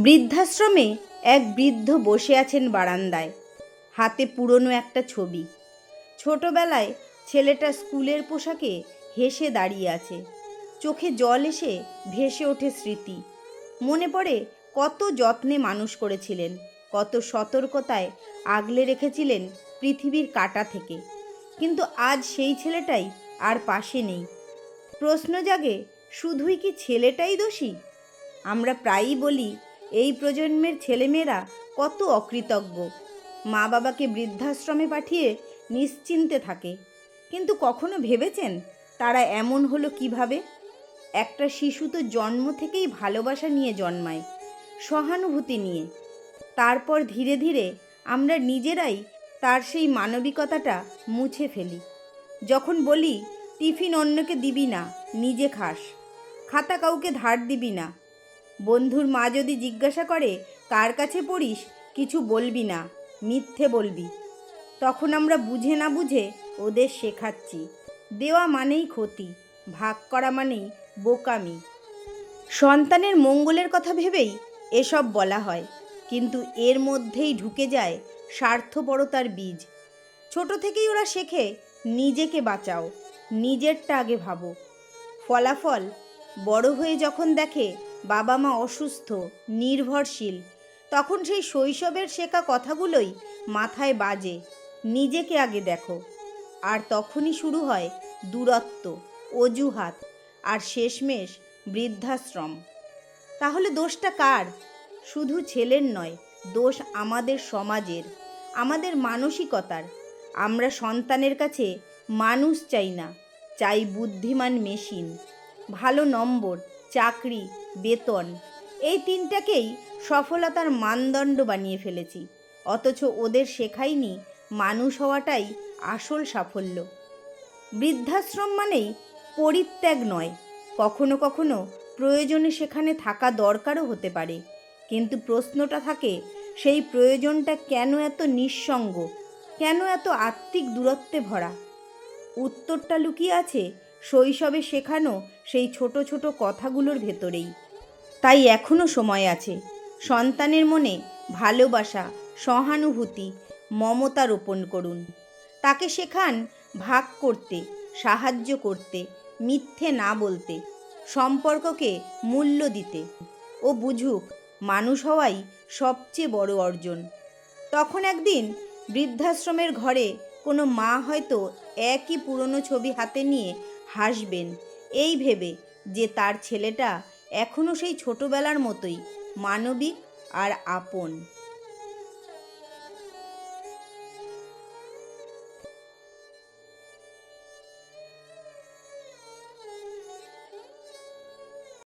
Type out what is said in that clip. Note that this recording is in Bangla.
বৃদ্ধাশ্রমে এক বৃদ্ধ বসে আছেন বারান্দায়। হাতে পুরনো একটা ছবি। ছোটবেলায় ছেলেটা স্কুলের পোশাকে হেসে দাঁড়িয়ে আছে। চোখে জল এসে ভেসে ওঠে স্মৃতি। মনে পড়ে কত যত্নে মানুষ করেছিলেন, কত সতর্কতায় আগলে রেখেছিলেন পৃথিবীর কাটা থেকে। কিন্তু আজ সেই ছেলেটাই আর পাশে নেই। প্রশ্ন জাগে, শুধুই কি ছেলেটাই দোষী? আমরা প্রায়ই বলি এই প্রজন্মের ছেলেমেয়েরা কত অকৃতজ্ঞ। মা বাবাকে বৃদ্ধাশ্রমে পাঠিয়ে নিশ্চিন্তে থাকে। কিন্তু কখনো ভেবেছেন তারা এমন হলো কীভাবে? একটা শিশু তো জন্ম থেকেই ভালোবাসা নিয়ে জন্মায়, সহানুভূতি নিয়ে। তারপর ধীরে ধীরে আমরা নিজেরাই তার সেই মানবিকতাটা মুছে ফেলি। যখন বলি, টিফিন অন্যকে দিবি না, নিজে খাস। খাতা কাউকে ধার দিবি না বন্ধুর মা যদি জিজ্ঞাসা করে, কার কাছে পড়িস? কিছু বলবি না, মিথ্যে বলবি। তখন আমরা বুঝে না বুঝে ওদের শেখাচ্ছি। দেওয়া মানেই ক্ষতি, ভাগ করা মানেই বোকামি। সন্তানের মঙ্গলের কথা ভেবেই এসব বলা হয়, কিন্তু এর মধ্যেই ঢুকে যায় স্বার্থপরতার বীজ। ছোট থেকেই ওরা শেখে, নিজেকে বাঁচাও, নিজেরটা আগে ভাবো। ফলাফল, বড় হয়ে যখন দেখে বাবা মা অসুস্থ, নির্ভরশীল। তখন সেই শৈশবের শেখা কথাগুলোই মাথায় বাজে, নিজেকে আগে দেখো। আর তখনই শুরু হয় দূরত্ব, অজুহাত, আর শেষমেশ বৃদ্ধাশ্রম। তাহলে দোষটা কার? শুধু ছেলের নয়, দোষ আমাদের সমাজের, আমাদের মানসিকতার। আমরা সন্তানের কাছে মানুষ চাই না, চাই বুদ্ধিমান মেশিন, ভালো নম্বর চাকরি, বেতন, এই তিনটাকেই সফলতার মানদণ্ড বানিয়ে ফেলেছি। অথচ ওদের শেখাইনি মানুষ হওয়াটাই আসল সাফল্য। বৃদ্ধাশ্রম মানেই পরিত্যাগ নয়, কখনো কখনো প্রয়োজনে সেখানে থাকা দরকারও হতে পারে। কিন্তু প্রশ্নটা থাকে, সেই প্রয়োজনটা কেন এত নিঃসঙ্গ, কেন এত আত্মিক দূরত্বে ভরা? উত্তরটা লুকিয়ে আছে শৈশবে শেখানো সেই ছোট ছোট কথাগুলোর ভেতরেই। তাই এখনও সময় আছে সন্তানের মনে ভালোবাসা, সহানুভূতি, মমতা রোপণ করুন। তাকে শেখান ভাগ করতে, সাহায্য করতে, মিথ্যে না বলতে, সম্পর্ককে মূল্য দিতে। ও বুঝুক, মানুষ হওয়াই সবচেয়ে বড় অর্জন। তখন একদিন বৃদ্ধাশ্রমের ঘরে কোনো মা হয়তো একই পুরনো ছবি হাতে নিয়ে হাসবেন। এই ভেবে যে তার ছেলেটা এখনও সেই ছোটবেলার মতোই মানবিক আর আপন।